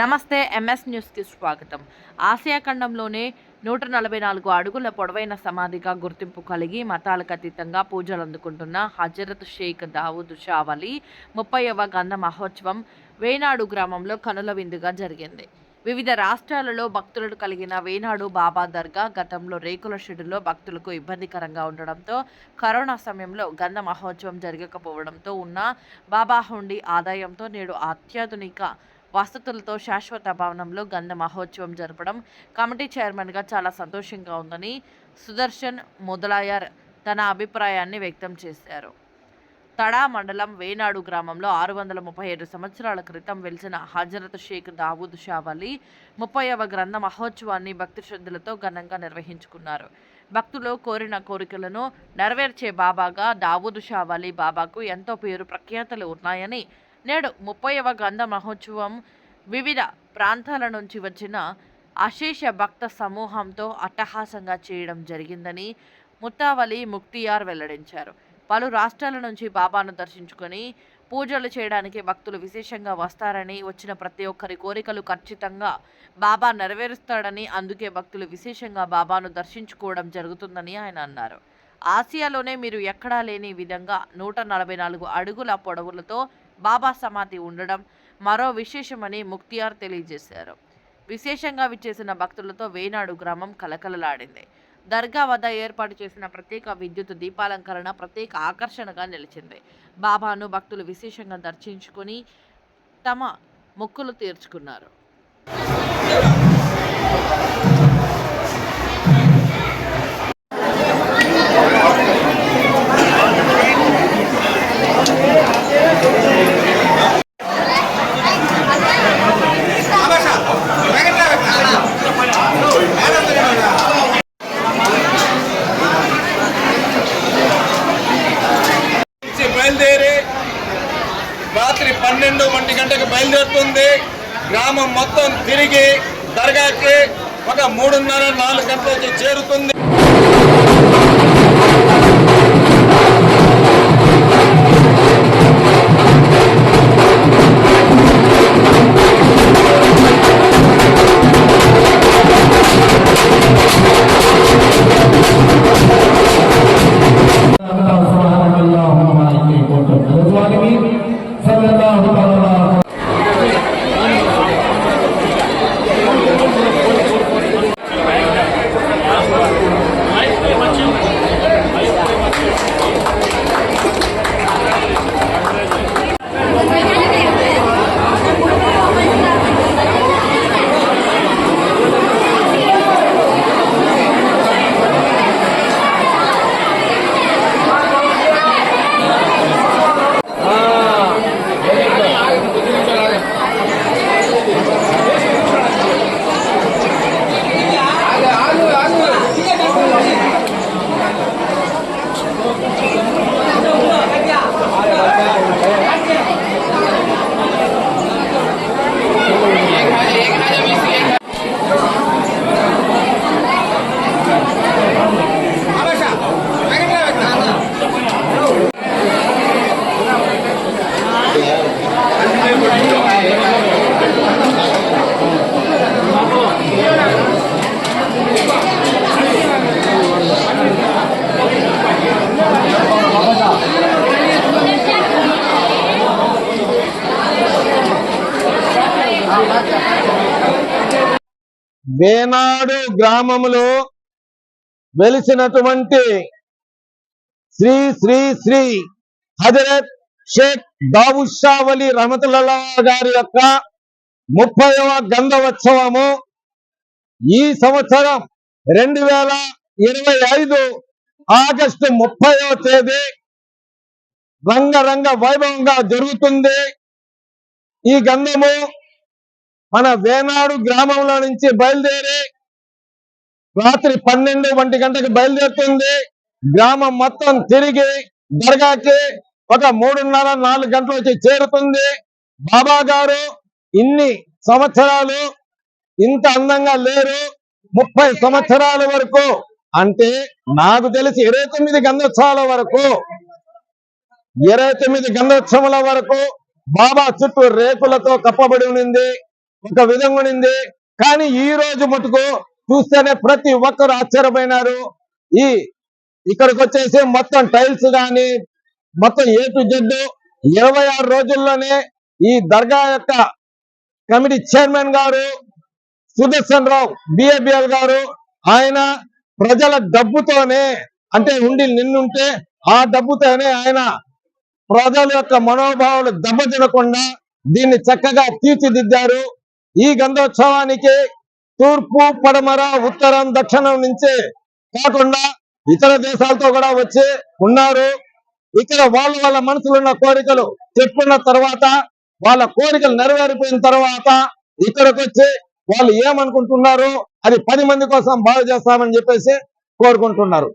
నమస్తే ఎంఎస్ న్యూస్కి స్వాగతం. ఆసియా ఖండంలోనే నూట నలభై నాలుగు అడుగుల పొడవైన సమాధిగా గుర్తింపు కలిగి మతాలకు అతీతంగా పూజలు అందుకుంటున్న హజరత్ షేక్ దావూద్ షావలి ముప్పైవ గంధ మహోత్సవం వేనాడు గ్రామంలో కనుల విందుగా జరిగింది. వివిధ రాష్ట్రాలలో భక్తులకు కలిగిన వేనాడు బాబా దర్గా గతంలో రేకుల షెడ్డులో భక్తులకు ఇబ్బందికరంగా ఉండడంతో కరోనా సమయంలో గంధ మహోత్సవం జరగకపోవడంతో ఉన్న బాబా హుండీ ఆదాయంతో నేడు అత్యాధునిక వసతులతో శాశ్వత భవనంలో గంధ మహోత్సవం జరపడం కమిటీ చైర్మన్గా చాలా సంతోషంగా ఉందని సుదర్శన్ మొదలయ్యార్. తన అభిప్రాయాన్ని వ్యక్తం చేశారు. తడా మండలం వేనాడు గ్రామంలో ఆరు వందల ముప్పై ఏడు సంవత్సరాల క్రితం వెలిసిన హజరత్ షేక్ దావూద్ షావలి ముప్పైవ గ్రంథ మహోత్సవాన్ని భక్తి శ్రద్ధలతో ఘనంగా నిర్వహించుకున్నారు. భక్తులు కోరిన కోరికలను నెరవేర్చే బాబాగా దావూద్ షావలి బాబాకు ఎంతో పేరు ప్రఖ్యాతలు ఉన్నాయని నేడు ముప్పైవ గంధ మహోత్సవం వివిధ ప్రాంతాల నుంచి వచ్చిన అశేష భక్త సమూహంతో అట్టహాసంగా చేయడం జరిగిందని ముత్తావలి ముక్తియార్ వెల్లడించారు. పలు రాష్ట్రాల నుంచి బాబాను దర్శించుకొని పూజలు చేయడానికి భక్తులు విశేషంగా వస్తారని వచ్చిన ప్రతి ఒక్కరి కోరికలు ఖచ్చితంగా బాబా నెరవేరుస్తాడని అందుకే భక్తులు విశేషంగా బాబాను దర్శించుకోవడం జరుగుతుందని ఆయన అన్నారు. ఆసియాలోనే మీరు ఎక్కడా లేని విధంగా నూట నలభై నాలుగు అడుగుల పొడవులతో బాబా సమాధి ఉండడం మరో విశేషమని ముక్తియార్ తెలియజేశారు. విశేషంగా విచ్చేసిన భక్తులతో వేనాడు గ్రామం కలకలలాడింది. దర్గా వద్ద ఏర్పాటు చేసిన ప్రత్యేక విద్యుత్ దీపాలంకరణ ప్రత్యేక ఆకర్షణగా నిలిచింది. బాబాను భక్తులు విశేషంగా దర్శించుకొని తమ మొక్కులు తీర్చుకున్నారు. పన్నెండు ఒంటి గంటకు బయలుదేరుతుంది. గ్రామం మొత్తం తిరిగి దర్గాకి ఒక మూడున్నర నాలుగు గంటలకి చేరుతుంది. వేనాడు గ్రామములో వెలిసినటువంటి శ్రీ శ్రీ శ్రీ హజరత్ షేక్ దావుషావలి రమతులలా గారి యొక్క ముప్పైవ గంధోత్సవము ఈ సంవత్సరం రెండు వేల ఇరవై ఐదు ఆగస్టు ముప్పైవ తేదీ రంగరంగ వైభవంగా జరుగుతుంది. ఈ గంధము మన వేనాడు గ్రామంలో నుంచి బయలుదేరి రాత్రి పన్నెండు ఒంటి గంటకు బయలుదేరుతుంది. గ్రామం మొత్తం తిరిగి దర్గాకి ఒక మూడున్నర నాలుగు గంటలు వచ్చి చేరుతుంది. బాబా గారు ఇన్ని సంవత్సరాలు ఇంత అందంగా లేరు. ముప్పై సంవత్సరాల వరకు అంటే నాకు తెలిసి ఇరవై తొమ్మిది గంధోత్సవాల వరకు ఇరవై తొమ్మిది గంధోత్సవాల వరకు బాబా చుట్టూ రేకులతో కప్పబడి ఉంది ఒక విధంగా ఉంది కానీ ఈ రోజు మటుకు చూస్తేనే ప్రతి ఒక్కరు ఆశ్చర్యపోయినారు. ఈ ఇక్కడికి వచ్చేసి మొత్తం టైల్స్ గాని మొత్తం ఏ టు జెడ్ ఇరవై ఆరు రోజుల్లోనే ఈ దర్గా యొక్క కమిటీ చైర్మన్ గారు సుదర్శన్ రావు బిఏబిఎల్ గారు ఆయన ప్రజల డబ్బుతోనే అంటే ఉండి నిన్నుంటే ఆ డబ్బుతోనే ఆయన ప్రజల యొక్క మనోభావాలు దెబ్బతినకుండా దీన్ని చక్కగా తీర్చిదిద్దారు. ఈ గంధోత్సవానికి తూర్పు పడమర ఉత్తరం దక్షిణం నుంచే కాకుండా ఇతర దేశాలతో కూడా వచ్చి ఉన్నారు. ఇక్కడ వాళ్ళ వాళ్ళ మనసులో ఉన్న కోరికలు చెప్పుకున్న తర్వాత వాళ్ళ కోరికలు నెరవేరిపోయిన తర్వాత ఇక్కడికి వచ్చి వాళ్ళు ఏమనుకుంటున్నారు అది పది మంది కోసం బాగు చేస్తామని చెప్పేసి కోరుకుంటున్నారు.